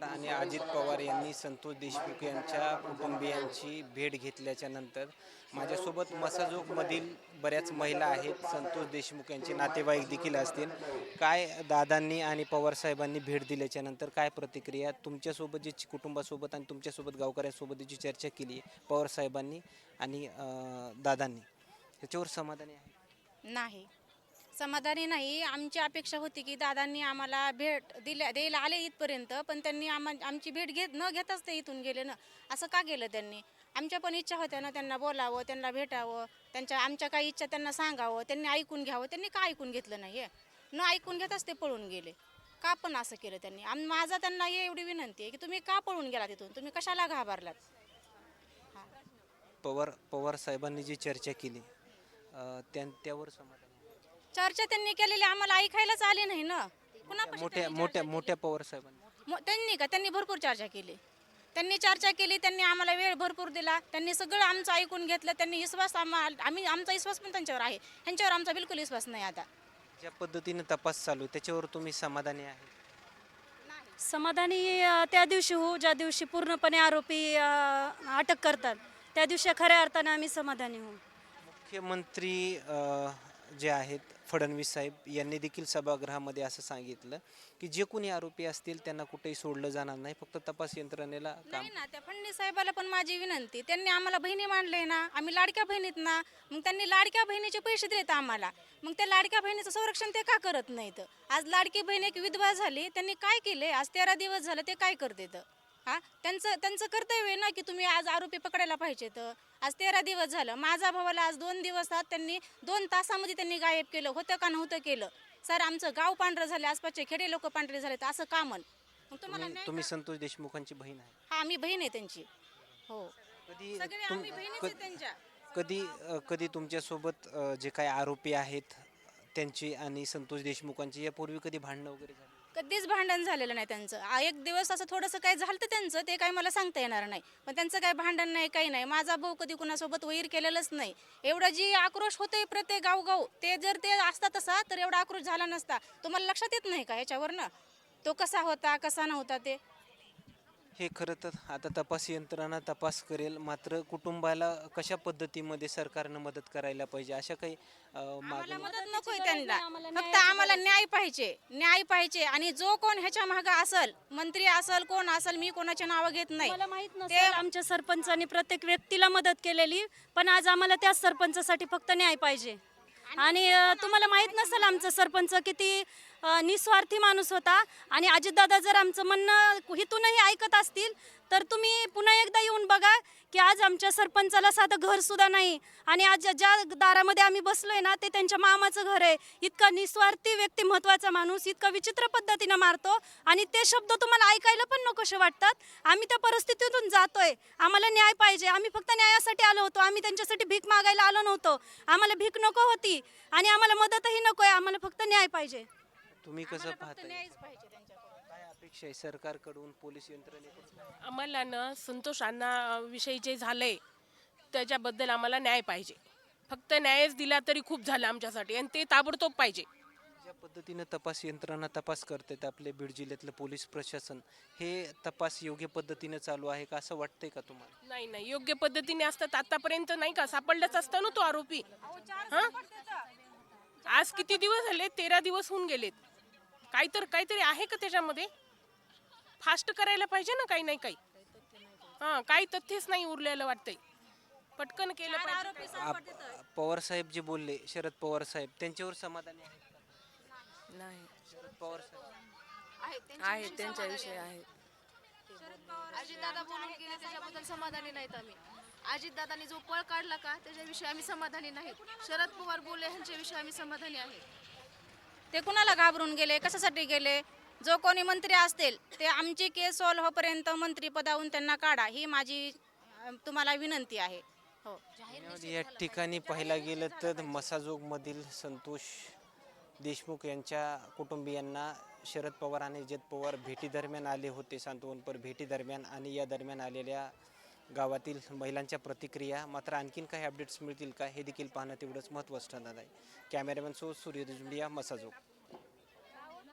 पवार आणि अजित पवार यांनी संतोष देशमुख यांच्या कुटुंबियांची भेट घेतल्याच्या नंतर माझ्यासोबत मसाजोगमधील बऱ्याच महिला आहेत. संतोष देशमुख यांचे नातेवाईक देखील असतील. काय दादांनी आणि पवार साहेबांनी भेट दिल्याच्या नंतर काय प्रतिक्रिया? तुमच्यासोबत जी कुटुंबासोबत आणि तुमच्यासोबत गावकऱ्यांसोबत जी चर्चा केली आहे पवार साहेबांनी आणि दादांनी त्याच्यावर समाधानी आहे? नाही. समाधानी नाही. आमची अपेक्षा होती की दादांनी आम्हाला भेट दिल्या द्यायला आले इथपर्यंत पण त्यांनी आम्हा आमची भेट घेत न घेताच ते इथून गेले ना. असं का केलं त्यांनी? आमच्या पण इच्छा होत्या ना त्यांना बोलावं त्यांना भेटावं त्यांच्या आमच्या काही इच्छा त्यांना सांगावं त्यांनी ऐकून घ्यावं. त्यांनी का ऐकून घेतलं नाही हे? न ऐकून घेताच ते पळून गेले. का पण असं केलं त्यांनी? आणि माझा त्यांना एवढी विनंती आहे की तुम्ही का पळून गेला तिथून? तुम्ही कशाला घाबरलात? पवार पवार साहेबांनी जी चर्चा केली त्यां त्या त्यावर समाधान चर्चा त्यांनी केलेली आम्हाला ऐकायलाच आली नाही ना. कुणापाशी मोठ्या त्यांनी मोठ्या मोठ्या पवार साहेबांनी. मो- त्यांनी का? त्यांनी भरपूर चर्चा केली. त्यांनी चर्चा केली त्यांनी आम्हाला वेळ भरपूर दिला. त्यांनी सगळं आमचं ऐकून घेतलं त्यांनी विश्वास आम्हा आम्ही आमचा विश्वास पण त्यांच्यावर आहे. ह्यांच्यावर आमचा बिलकुल विश्वास नाही आता. ज्या पद्धतीने तपास चालू आहे त्याच्यावर तुम्ही समाधानी आहे? समाधानी अ, त्या दिवशी होऊ ज्या दिवशी पूर्णपणे आरोपी अ, अटक करतात त्या दिवशी खऱ्या अर्थाने आम्ही समाधानी होऊ. मुख्यमंत्री अ, जे आहेत फडणवीस साहेब यांनी देखील सभागृहामध्ये असं सांगितलं की जे कोणी आरोपी असतील त्यांना कुठेही सोडलं जाणार नाही फक्त तपास यंत्रणेला काम नाही ना त्या फडणवीस साहेबाला पण माझी विनंती त्यांनी आम्हाला बहिणी मांडले ना आम्ही लाडक्या बहिणीत ना मग त्यांनी लाडक्या बहिणीचे पैसे देत आम्हाला मग त्या लाडक्या बहिणीचं संरक्षण ते का करत नाहीत? आज लाडकी बहीण एक विधवा झाली त्यांनी काय केले? आज तेरा दिवस झालं ते काय करतेत? हा? त्यांचं त्यांचं कर्तव्य आहे ना की तुम्ही आज आरोपी पकडायला पाहिजेत आज तेरा दिवस झालं. माझा भावाला आज दोन दिवसात त्यांनी दोन तासामध्ये त्यांनी गायब केलं. होतं का नव्हतं केलं? सर आमचं गाव पांढरं झालं आसपासचे खेडे लोक पांढरे झाले तर असं का म्हण? मग तुम्हाला तुम्ही न्याय तुम्ही संतोष देशमुखांची बहीण आहे. हा मी बहीण आहे त्यांची. हो. कधी सगळे तुम- आम्ही बहिणीच क- आहे त्यांच्या. कधी अ, कधी तुमच्यासोबत अ, जे काही आरोपी आहेत त्यांची आणि संतोष देशमुखांची यापूर्वी कधी भांडणं वगैरे झाली? कधीच भांडण झालेलं नाही त्यांचं. आ, एक दिवस असं थोडंसं काही झालं तर त्यांचं ते काही मला सांगता येणार नाही. पण त्यांचं काही भांडण नाही काही नाही. माझा भाऊ कधी कुणासोबत वैर केलेलंच नाही. एवढं जी आक्रोश होतोय प्रत्येक गावगाव ते जर ते असता तसा तर एवढा आक्रोश झाला नसता. तुम्हाला लक्षात येत नाही का याच्यावर ना तो कसा होता कसा नव्हता ते? हे खरं तर आता तपास यंत्रणा तपास करेल. मात्र कुटुंबाला कशा पद्धतीमध्ये सरकारनं मदत करायला पाहिजे? अशा काही अ, आम्हाला मागण्या मदत नकोय त्यांना. फक्त आम्हाला न्याय पाहिजे. न्याय पाहिजे. आणि जो कोण ह्याच्या मागे असल मंत्री असल कोण असल मी कोणाचे नावं घेत नाही. मला माहीत नसेल आमच्या सरपंचांनी प्रत्येक व्यक्तीला मदत केलेली पण आज आम्हाला त्याच सरपंचासाठी फक्त न्याय पाहिजे. आणि अ, तुम्हाला माहीत नसेल आमचं सरपंच किती निस्वार्थी माणूस होता. आणि अजितदादा जर आमचं म्हणणं हितूनही ऐकत असतील तर तुम्ही पुन्हा एकदा येऊन बघा की आज आमच्या सरपंचाला साधं घरसुद्धा नाही. आणि आज ज्या- ज्या दारामध्ये आम्ही बसलो आहे ना ते त्यांच्या मामाचं घर आहे. इतका निस्वार्थी व्यक्तिमत्वाचा माणूस इतका विचित्र पद्धतीनं मारतो. आणि ते शब्द तुम्हाला ऐकायला पण नकोसे वाटतात. आम्ही त्या परिस्थितीतून जातोय. आम्हाला न्याय पाहिजे. आम्ही फक्त न्यायासाठी आलो होतो. आम्ही त्यांच्यासाठी भीक मागायला आलो नव्हतो. आम्हाला भीक नको होती. आणि आम्हाला मदतही नको आहे आम्हाला फक्त न्याय पाहिजे. तुम्ही कसं आम्हाला फक्त पाहताय? न्यायच पाहिजे त्यांच्याकडून. काय अपेक्षा आहे सरकारकडून पोलीस यंत्रणेकडून? आम्हाला ना संतोष अण्णा विषयी जे झालंय त्याच्याबद्दल आम्हाला न्याय पाहिजे. फक्त न्यायच दिला तरी खूप झालं आमच्यासाठी आणि ते ताबडतोब पाहिजे. ज्या पद्धतीनं तपास यंत्रणा तपास करतात आपले बीड जिल्ह्यातलं पोलीस प्रशासन हे तपास योग्य पद्धतीनं चालू आहे का? असं वाटतंय का तुम्हाला? नाही नाही. योग्य पद्धतीने असतात आतापर्यंत नाही का? सापडलाच असता ना तो आरोपी. हा? आज किती दिवस झाले? तेरा दिवस होऊन गेलेत. काही तर काहीतरी आहे का त्याच्यामध्ये? फास्ट करायला पाहिजे ना काही नाही काही. हा काही तथ्यच नाही उरलेलं वाटतंय. पटकन केलं पाहिजे. आप- पवार साहेब जे बोलले शरद पवार साहेब त्यांच्यावर समाधानी आहेत का? नाही. शरद पवार साहेब. आहे त्यांच्याविषयी आहे अजितदादा बोलून गेले त्याच्याबद्दल समाधानी नाहीत आम्ही. अजितदादांनी जो पळ काढला का त्याच्याविषयी आम्ही समाधानी नाहीत. शरद पवार बोलले ह्यांच्याविषयी आम्ही समाधानी आहे. ते कुणाला घाबरून गेले? कशासाठी गेले? जो कोणी मंत्री असतील ते आमची केस सॉल्व्ह मंत्री पदावरून त्यांना काढा. ही माझी तुम्हाला विनंती आहे. हो. या ठिकाणी पाहायला गेलं तर मसाजोगमधील संतोष देशमुख यांच्या कुटुंबियांना शरद पवार आणि अजित पवार भेटीदरम्यान आले होते. सांत्वनपर भेटीदरम्यान आणि या दरम्यान आलेल्या गावातील महिलांच्या प्रतिक्रिया मात्र आणखीन काही अपडेट्स मिळतील का हे देखील पाहणं तेवढंच महत्त्वाचं ठरणार आहे. कॅमेरामॅन सो सूर्य दुजमिया मसाजोग